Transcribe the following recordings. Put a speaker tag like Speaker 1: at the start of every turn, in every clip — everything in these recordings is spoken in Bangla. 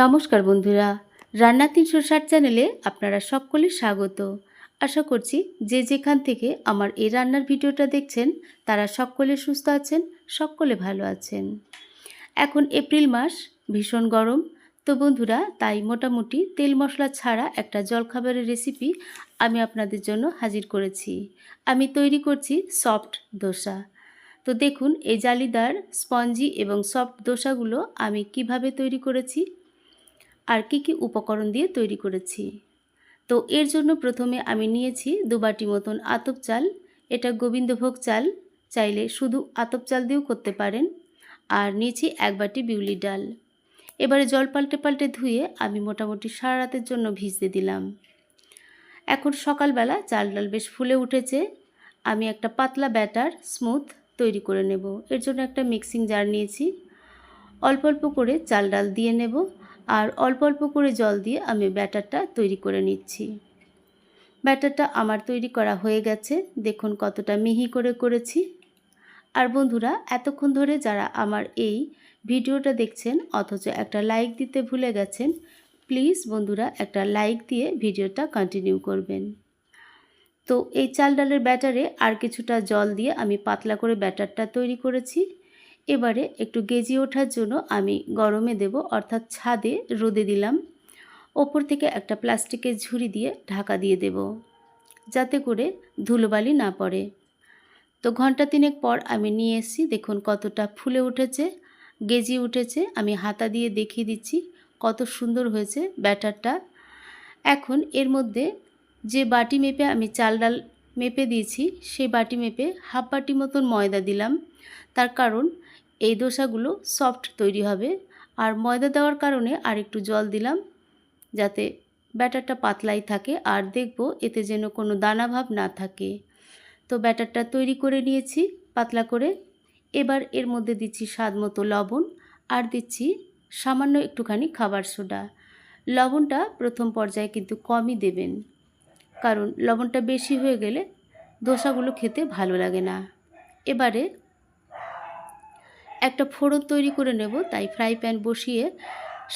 Speaker 1: নমস্কার বন্ধুরা, রান্না তিনশো ষাট চ্যানেলে আপনারা সকলে স্বাগত। আশা করছি যে যেখান থেকে আমার এই রান্নার ভিডিওটা দেখছেন, তারা সকলে সুস্থ আছেন, সকলে ভালো আছেন। এখন এপ্রিল মাস, ভীষণ গরম। তো বন্ধুরা, তাই মোটামুটি তেল মশলা ছাড়া একটা জলখাবারের রেসিপি আমি আপনাদের জন্য হাজির করেছি। আমি তৈরি করছি সফট দোসা। তো দেখুন, এই জালিদার স্পঞ্জি এবং সফট দোসাগুলো আমি কীভাবে তৈরি করেছি আর কি কি উপকরণ দিয়ে তৈরি করেছি। তো এর জন্য প্রথমে আমি নিয়েছি দু বাটি মতন আতপ চাল, এটা গোবিন্দভোগ চাল, চাইলে শুধু আতপ চাল দিয়েও করতে পারেন, আর নিয়েছি এক বাটি বিউলি ডাল। এবারে জল পাল্টে পাল্টে ধুয়ে আমি মোটামুটি সারা রাতের জন্য ভিজতে দিলাম। এখন সকালবেলা চাল ডাল বেশ ফুলে উঠেছে, আমি একটা পাতলা ব্যাটার স্মুথ তৈরি করে নেব। এর জন্য একটা মিক্সিং জার নিয়েছি, অল্প অল্প করে চাল ডাল দিয়ে নেব। আর অল্প অল্প করে জল দিয়ে আমি ব্যাটারটা তৈরি করে নিচ্ছি। ব্যাটারটা আমার তৈরি করা হয়ে গেছে। দেখুন কতটা মিহি করে করেছি। আর বন্ধুরা, এতক্ষণ ধরে যারা আমার এই ভিডিওটা দেখছেন, অথচ একটা লাইক দিতে ভুলে গেছেন, প্লিজ বন্ধুরা একটা লাইক দিয়ে ভিডিওটা কন্টিনিউ করবেন। তো এই চাল ডালের ব্যাটারে আর কিছুটা জল দিয়ে আমি পাতলা করে ব্যাটারটা তৈরি করেছি। এবারে একটু গেজিয়ে ওঠার জন্য আমি গরমে দেব, অর্থাৎ ছাদে রোদে দিলাম। ওপর থেকে একটা প্লাস্টিকের ঝুড়ি দিয়ে ঢাকা দিয়ে দেব, যাতে করে ধুলোবালি না পড়ে। তো ঘণ্টা তিনেক পর আমি নিয়ে এসেছি, দেখুন কতটা ফুলে উঠেছে গেজিয়ে উঠেছে। আমি হাতা দিয়ে দেখিয়ে দিচ্ছি কত সুন্দর হয়েছে ব্যাটারটা। এখন এর মধ্যে যে বাটি মেপে আমি চাল ডাল মেপে দিয়েছি, সেই বাটি মেপে হাফ বাটি মতন ময়দা দিলাম। তার কারণ এই দোসাগুলো সফট তৈরি হবে। আর ময়দা দেওয়ার কারণে আর একটু জল দিলাম, যাতে ব্যাটারটা পাতলাই থাকে আর দেখব এতে যেন কোনো দানাভাব না থাকে। তো ব্যাটারটা তৈরি করে নিয়েছি পাতলা করে। এবার এর মধ্যে দিচ্ছি স্বাদ মতো লবণ আর দিচ্ছি সামান্য একটুখানি খাবার সোডা। লবণটা প্রথম পর্যায়ে কিন্তু কমই দেবেন। কারণ লবণটা বেশি হয়ে গেলে দোসাগুলো খেতে ভালো লাগে না। এবারে একটা ফোড়ন তৈরি করে নেব, তাই ফ্রাই প্যান বসিয়ে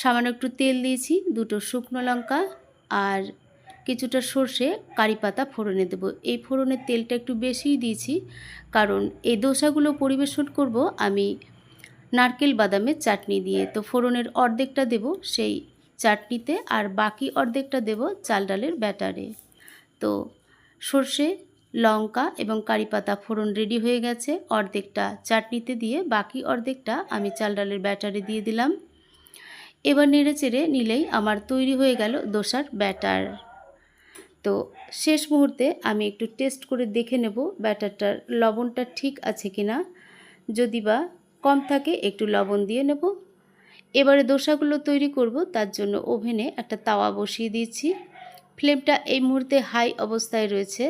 Speaker 1: সামান্য একটু তেল দিয়েছি, দুটো শুকনো লঙ্কা আর কিছুটা সর্ষে কারি পাতা ফোড়নে দেবো। এই ফোড়নের তেলটা একটু বেশিই দিয়েছি, কারণ এই দোসাগুলো পরিবেশন করব আমি নারকেল বাদামের চাটনি দিয়ে। তো ফোড়নের অর্ধেকটা দেব সেই চাটনিতে আর বাকি অর্ধেকটা দেব চাল ডালের ব্যাটারে। তো সর্ষে, লঙ্কা এবং কারি পাতা ফোড়ন রেডি হয়ে গেছে। অর্ধেকটা চাটনিতে দিয়ে বাকি অর্ধেকটা আমি চাল ডালের ব্যাটারে দিয়ে দিলাম। এবার নেড়ে চেড়ে নিলেই আমার তৈরি হয়ে গেল দোসার ব্যাটার। তো শেষ মুহূর্তে আমি একটু টেস্ট করে দেখে নেব ব্যাটারটার লবণটা ঠিক আছে কি না যদি বা কম থাকে একটু লবণ দিয়ে নেব। এবারে দোসাগুলো তৈরি করব, তার জন্য ওভেনে একটা তাওয়া বসিয়ে দিয়েছি। ফ্লেমটা এই মুহূর্তে হাই অবস্থায় রয়েছে।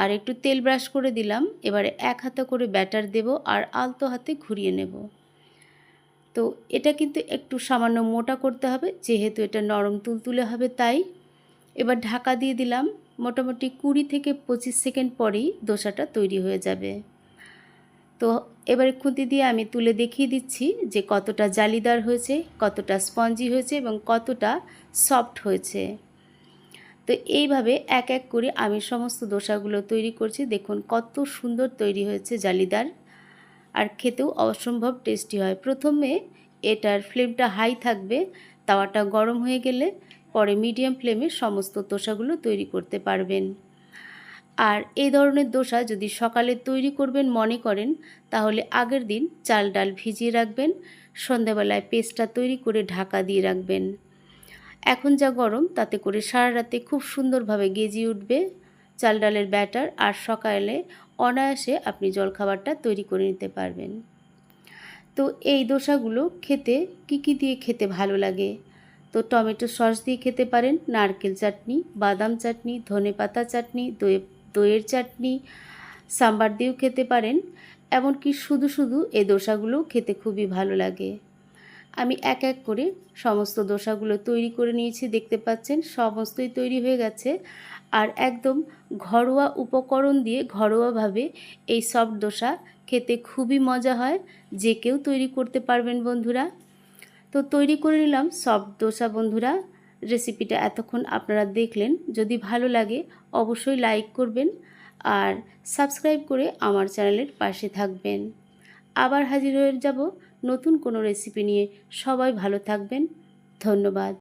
Speaker 1: আর একটু তেল ব্রাশ করে দিলাম। এবারে এক হাতে করে ব্যাটার দেব আর আলতো হাতে ঘুরিয়ে নেব। তো এটা কিন্তু একটু সামান্য মোটা করতে হবে, যেহেতু এটা নরম তুলতুলে হবে তাই। এবার ঢাকা দিয়ে দিলাম। মোটামুটি কুড়ি থেকে পঁচিশ সেকেন্ড পরেই দোসাটা তৈরি হয়ে যাবে। তো এবারে খুঁতি দিয়ে আমি তুলে দেখিয়ে দিচ্ছি যে কতটা জালিদার হয়েছে, কতটা স্পঞ্জি হয়েছে এবং কতটা সফট হয়েছে। তো এইভাবে এক এক করে আমি সমস্ত দোসাগুলো তৈরি করছি। দেখুন কত সুন্দর তৈরি হয়েছে জালিদার। আর খেতেও অসম্ভব টেস্টি হয়। প্রথমে এটার ফ্লেমটা হাই থাকবে, তাওয়াটা গরম হয়ে গেলে পরে মিডিয়াম ফ্লেমে সমস্ত দোসাগুলো তৈরি করতে পারবেন। আর এই ধরনের দোসা যদি সকালে তৈরি করবেন মনে করেন, তাহলে আগের দিন চাল ডাল ভিজিয়ে রাখবেন সন্ধ্যাবেলায় পেস্টটা তৈরি করে ঢাকা দিয়ে রাখবেন। এখন যা গরম, তাতে করে সারা রাতে খুব সুন্দরভাবে গেজিয়ে উঠবে চাল ডালের ব্যাটার আর সকালে অনায়াসে আপনি জলখাবারটা তৈরি করে নিতে পারবেন। তো এই দোসাগুলো খেতে কি কি দিয়ে খেতে ভালো লাগে? তো টমেটো সস দিয়ে খেতে পারেন, নারকেল চাটনি, বাদাম চাটনি, ধনে পাতা চাটনি, দই, দইয়ের চাটনি, সাম্বার দিয়েও খেতে পারেন। এমনকি শুধু শুধু এই দোসাগুলো খেতে খুবই ভালো লাগে। আমি এক এক করে সমস্ত দোসাগুলো তৈরি করে নিয়েছি, দেখতে পাচ্ছেন? সমস্তই তৈরি হয়ে গেছে। আর একদম ঘরোয়া উপকরণ দিয়ে ঘরোয়াভাবে এই সফট দোসা খেতে খুবই মজা হয়। যে কেউ তৈরি করতে পারবেন বন্ধুরা। তো তৈরি করে নিলাম সফট দোসা বন্ধুরা। রেসিপিটা এতক্ষণ আপনারা দেখলেন। যদি ভালো লাগে অবশ্যই লাইক করবেন আর সাবস্ক্রাইব করে আমার চ্যানেলের পাশে থাকবেন। আবার হাজির হয়ে যাব নতুন কোনো রেসিপি নিয়ে। সবাই ভালো থাকবেন। ধন্যবাদ।